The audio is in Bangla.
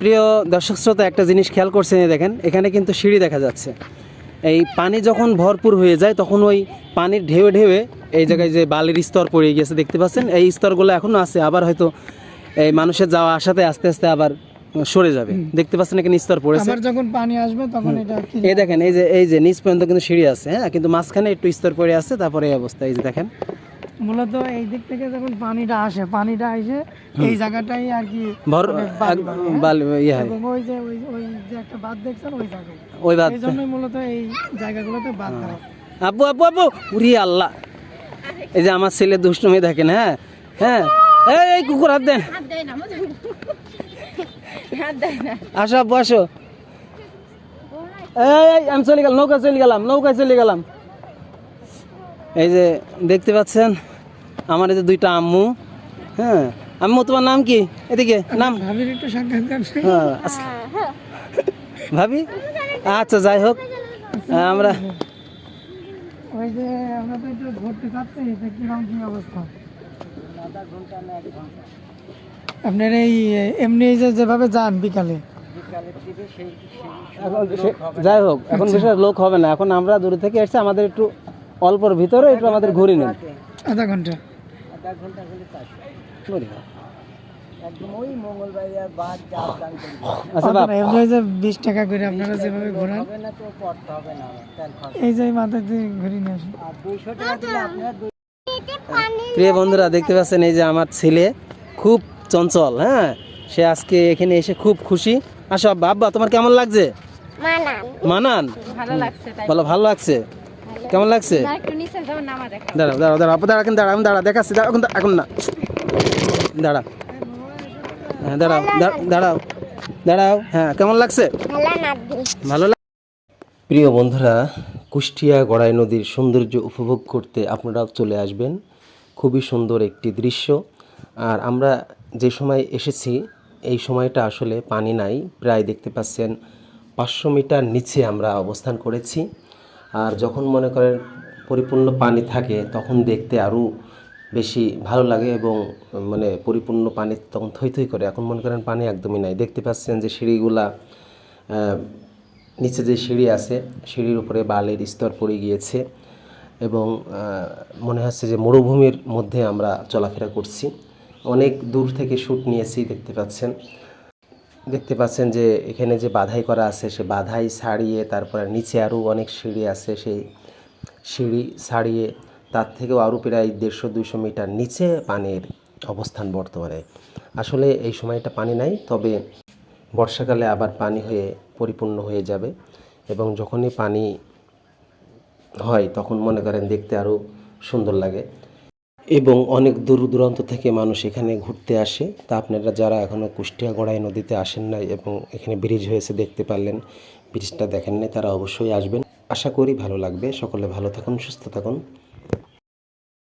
প্রিয় দর্শক শ্রোতা একটা জিনিস খেয়াল করছেন দেখেন এখানে কিন্তু সিঁড়ি দেখা যাচ্ছে। এই পানি যখন ভরপুর হয়ে যায় তখন ওই পানির ঢেউ ঢেউে এই জায়গায় যে বালির স্তর পড়ে গেছে দেখতে পাচ্ছেন? এই স্তরগুলো এখনও আছে আবার হয়তো এই মানুষের যাওয়া আসাতে আস্তে আস্তে আবার সরে যাবে। দেখতে পাচ্ছেন এখানে স্তর পড়েছে? আবার যখন পানি আসবে তখন এটা এই দেখেন এই যে এই যে নিচ পর্যন্ত কিন্তু সিঁড়ি আছে হ্যাঁ? কিন্তু মাঝখানে একটু স্তর পড়ে আছে তারপরে এই অবস্থা এই যে দেখেন। মূলত এই দিক থেকে যখন পানিটা আসে পানিটা এসে এই জায়গাটাই আর কি ভর অনেক বালি বালি, হ্যাঁ? ইয়ে ওই যে ওই যে একটা বাদ দেখছেন ওই জায়গায়। ওই বাদ এই জন্যই মূলত এই জায়গাগুলোতে দেওয়া আব্বু আব্বু আব্বু! উরি আল্লাহ! এই যে আমার ছেলে দুষ্টুমি দেখেন হ্যাঁ? হ্যাঁ? এই কুকুর হাত দেন। হাত দেয় না মজা হাত দেয় না। আসো আব্বু আসো। এই আমি চলে গেলাম নৌকা চলে গেলাম নৌকায় চলে গেলাম। এই যে দেখতে পাচ্ছেন? আমার এই যে দুইটা আম্মু হ্যাঁ? আম্মু তোমার নাম কি? এদিকে নাম? ভাবির একটু সাক্ষাৎকার হ্যাঁ, ভাবি? আচ্ছা যাই হোক। আমরা ওই যে আমরা তো একটু ঘুরতে চাচ্ছি কীরকম কি অবস্থা? আপনার এই এমনি এই যে যেভাবে যান বিকালে। এখন যাই হোক এখন বেশি লোক হবে না। এখন আমরা দূরে থেকে এসেছি আমাদের একটু অল্পর ভিতরে একটু আমাদের ঘুরি নেন। আধা ঘণ্টা। আচ্ছা প্রিয় বন্ধুরা দেখতে পাচ্ছেন এই যে আমার ছেলে খুব চঞ্চল হ্যাঁ? সে আজকে এখানে এসে খুব খুশি। আসো আব্বা আব্বা তোমার কেমন লাগছে? মানান। ভালো লাগছে বলো ভালো লাগছে। কেমন লাগছে? দাঁড়াও দাঁড়াও দাঁড়াও দাঁড়া এখন দাঁড়া দাঁড়া দেখাচ্ছি দাঁড়া এখন এখন না। দাঁড়া হ্যাঁ দাঁড়াও দাঁড়াও দাঁড়াও হ্যাঁ কেমন লাগছে? ভালো লাগ প্রিয় বন্ধুরা কুষ্টিয়া গড়াই নদীর সৌন্দর্য উপভোগ করতে আপনারাও চলে আসবেন। খুবই সুন্দর একটি দৃশ্য। আর আমরা যে সময় এসেছি এই সময়টা আসলে পানি নাই। প্রায় দেখতে পাচ্ছেন পাঁচশো মিটার নিচে আমরা অবস্থান করেছি। আর যখন মনে করেন পরিপূর্ণ পানি থাকে, তখন দেখতে আরও বেশি ভালো লাগে এবং মানে পরিপূর্ণ পানি তখন থই থই করে। এখন মনে করেন পানি একদমই নাই। দেখতে পাচ্ছেন যে সিঁড়িগুলা নিচে যে সিঁড়ি আছে, সিঁড়ির উপরে বালির স্তর পড়ে গিয়েছে এবং মনে হচ্ছে যে মরুভূমির মধ্যে আমরা চলাফেরা করছি। অনেক দূর থেকে শ্যুট নিয়েছি, দেখতে পাচ্ছেন। দেখতে পাচ্ছেন যে এখানে যে বাধাই করা আছে, সে বাধাই ছাড়িয়ে তারপরে নিচে আরও অনেক সিঁড়ি আছে, সেই সিঁড়ি ছাড়িয়ে তার থেকেও আরও প্রায় দেড়শো দুইশো মিটার নিচে পানির অবস্থান বর্তমানে। আসলে এই সময়টা পানি নাই, তবে বর্ষাকালে আবার পানি হয়ে পরিপূর্ণ হয়ে যাবে এবং যখনই পানি হয় তখন মনে করেন দেখতে আরও সুন্দর লাগে। এবং অনেক দূর দূরান্ত থেকে মানুষ এখানে ঘুরতে আসে। তা আপনারা যারা এখনও কুষ্টিয়া গড়াই নদীতে আসেন নাই এবং এখানে ব্রিজ হয়েছে দেখতে পারলেন, ব্রিজটা দেখেন নাই, তারা অবশ্যই আসবেন। আশা করি ভালো লাগবে। সকলে ভালো থাকুন, সুস্থ থাকুন।